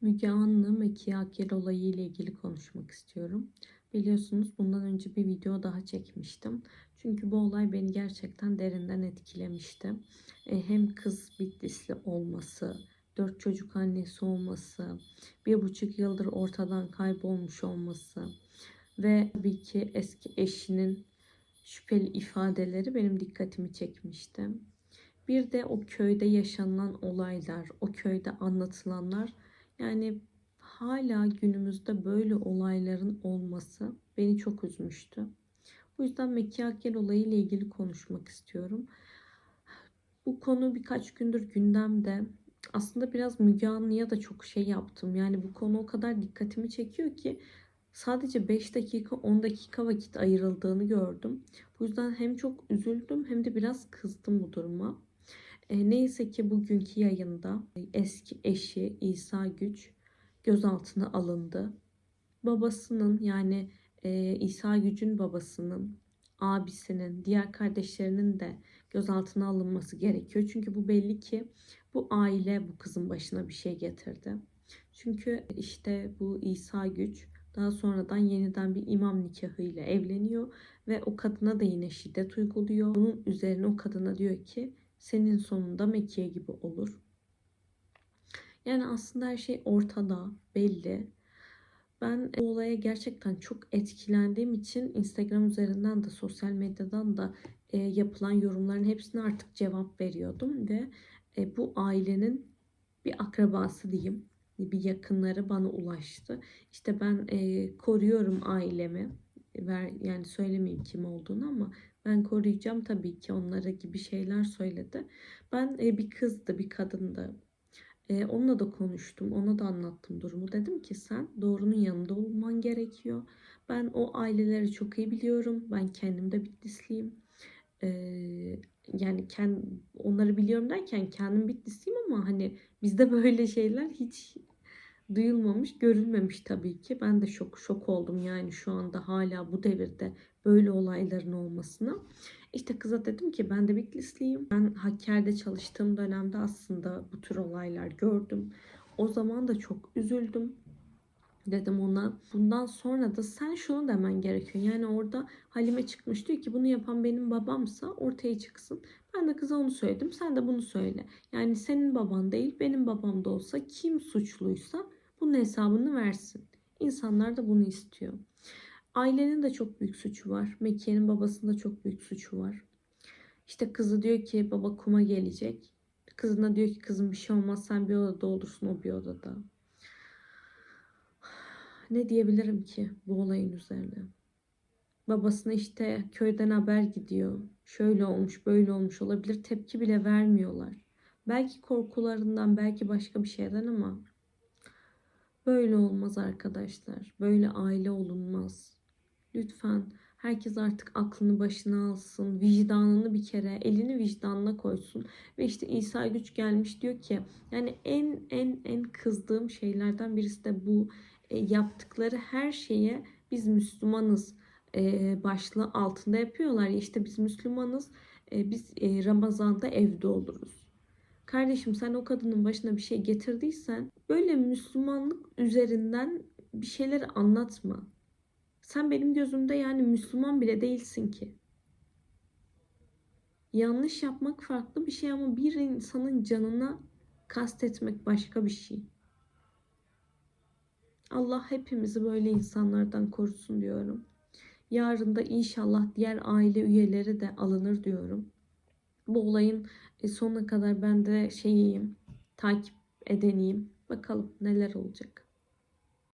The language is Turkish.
Müge Anlı Mekiye Akyel olayı ile ilgili konuşmak istiyorum. Biliyorsunuz bundan önce bir video daha çekmiştim. Çünkü bu olay beni gerçekten derinden etkilemişti. E, hem kız Bitlisli olması, dört çocuk annesi olması, bir buçuk yıldır ortadan kaybolmuş olması ve tabii ki eski eşinin şüpheli ifadeleri benim dikkatimi çekmişti. Bir de o köyde yaşanılan olaylar, o köyde anlatılanlar yani hala günümüzde böyle olayların olması beni çok üzmüştü. Bu yüzden Mekke Akgel olayı ile ilgili konuşmak istiyorum. Bu konu birkaç gündür gündemde. Aslında biraz Müge Anlı'ya da çok şey yaptım. Yani bu konu o kadar dikkatimi çekiyor ki sadece 5 dakika 10 dakika vakit ayrıldığını gördüm. Bu yüzden hem çok üzüldüm hem de biraz kızdım bu duruma. E, neyse ki bugünkü yayında eski eşi İsa Güç gözaltına alındı. Babasının yani e, İsa Güç'ün babasının, abisinin, diğer kardeşlerinin de gözaltına alınması gerekiyor. Çünkü bu belli ki bu aile bu kızın başına bir şey getirdi. Çünkü işte bu İsa Güç daha sonradan yeniden bir imam nikahıyla evleniyor ve o kadına da yine şiddet uyguluyor. Bunun üzerine o kadına diyor ki senin sonunda Mekiye gibi olur. Yani aslında her şey ortada, belli. Ben bu olaya gerçekten çok etkilendiğim için Instagram üzerinden de sosyal medyadan da e, yapılan yorumların hepsine artık cevap veriyordum ve e, bu ailenin bir akrabası diyeyim, bir yakınları bana ulaştı. İşte ben e, koruyorum ailemi. Ver, yani söylemeyeyim kim olduğunu ama ben koruyacağım tabii ki onlara gibi şeyler söyledi. Ben e, bir kızdı, bir kadındı. E, onunla da konuştum, ona da anlattım durumu. Dedim ki sen doğrunun yanında olman gerekiyor. Ben o aileleri çok iyi biliyorum. Ben kendim de Bitlisliyim. E, yani kend, onları biliyorum derken kendim Bitlisliyim ama hani bizde böyle şeyler hiç duyulmamış, görülmemiş tabii ki. Ben de şok şok oldum yani şu anda hala bu devirde böyle olayların olmasına. İşte kıza dedim ki ben de Bitlisliyim. Ben Hakkari'de çalıştığım dönemde aslında bu tür olaylar gördüm. O zaman da çok üzüldüm. Dedim ona bundan sonra da sen şunu demen gerekiyor. Yani orada Halime çıkmış diyor ki bunu yapan benim babamsa ortaya çıksın. Ben de kıza onu söyledim. Sen de bunu söyle. Yani senin baban değil benim babam da olsa kim suçluysa bunun hesabını versin. İnsanlar da bunu istiyor. Ailenin de çok büyük suçu var. Mekke'nin babasında çok büyük suçu var. İşte kızı diyor ki baba kuma gelecek. Kızına diyor ki kızım bir şey olmaz sen bir odada olursun o bir odada. Ne diyebilirim ki bu olayın üzerine? Babasına işte köyden haber gidiyor. Şöyle olmuş böyle olmuş olabilir tepki bile vermiyorlar. Belki korkularından belki başka bir şeyden ama böyle olmaz arkadaşlar. Böyle aile olunmaz. Lütfen herkes artık aklını başına alsın. Vicdanını bir kere elini vicdanına koysun. Ve işte İsa güç gelmiş diyor ki yani en en en kızdığım şeylerden birisi de bu e, yaptıkları her şeye biz Müslümanız e, başlığı altında yapıyorlar. Ya işte biz Müslümanız e, biz e, Ramazan'da evde oluruz. Kardeşim sen o kadının başına bir şey getirdiysen böyle Müslümanlık üzerinden bir şeyler anlatma. Sen benim gözümde yani Müslüman bile değilsin ki. Yanlış yapmak farklı bir şey ama bir insanın canına kastetmek başka bir şey. Allah hepimizi böyle insanlardan korusun diyorum. Yarın da inşallah diğer aile üyeleri de alınır diyorum. Bu olayın e, sonuna kadar ben de şeyiyim, takip edeniyim. Bakalım neler olacak.